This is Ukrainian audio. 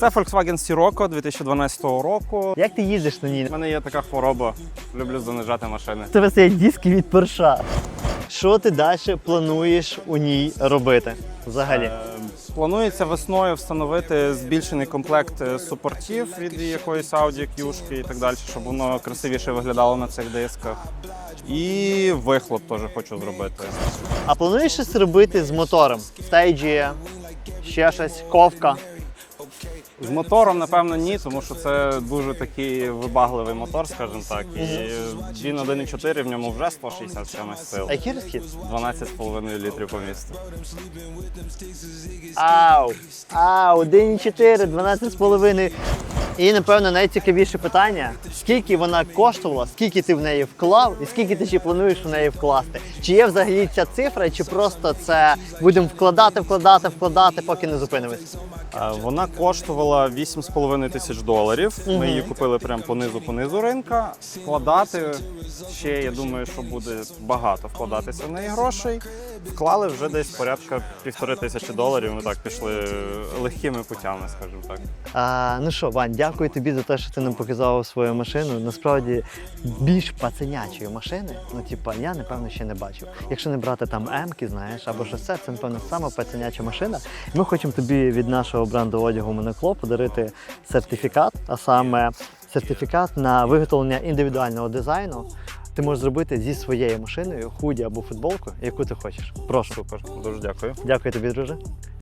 Це Volkswagen Sirocco 2012 року. Як ти їздиш на ній? У мене є така хвороба. Люблю занижати машини. Тебе стоять диски від перша. Що ти далі плануєш у ній робити взагалі? Е, Планується весною встановити збільшений комплект е, супортів від якоїсь Audi Q і так далі, щоб воно красивіше виглядало на цих дисках. І вихлоп теж хочу зробити. А плануєш щось робити з мотором? Стейджі, ще щось, ковка. З мотором, напевно, ні, тому що це дуже такий вибагливий мотор, скажімо так. І він 1.4, в ньому вже 160 чимось сил. А який розхід? 12,5 літрів по місту. Ау! Ау, 1,4, 12,5. І, напевно, найцікавіше питання: скільки вона коштувала, скільки ти в неї вклав, і скільки ти ще плануєш в неї вкласти? Чи є взагалі ця цифра, чи просто це будемо вкладати, вкладати, вкладати, поки не зупинимося? Е, Вона коштувала 8,5 тисяч доларів. Ми її купили прямо понизу понизу ринка. Вкладати ще, я думаю, що буде багато вкладатися в неї грошей. Вклали вже десь порядка півтори тисячі доларів. Ми так пішли легкими путями, скажімо так. А, ну що, Вань, дякую тобі за те, що ти нам показав свою машину. Насправді більш пацанячої машини, ну типа я напевно ще не бачив. Якщо не брати там М-ки, знаєш, або щось це, напевно сама пацаняча машина. Ми хочемо тобі від нашого бренду одягу Монокло подарити сертифікат, а саме сертифікат на виготовлення індивідуального дизайну. Ти можеш зробити зі своєю машиною худі або футболку, яку ти хочеш. Прошу. Супер, дуже дякую. Дякую тобі, друже.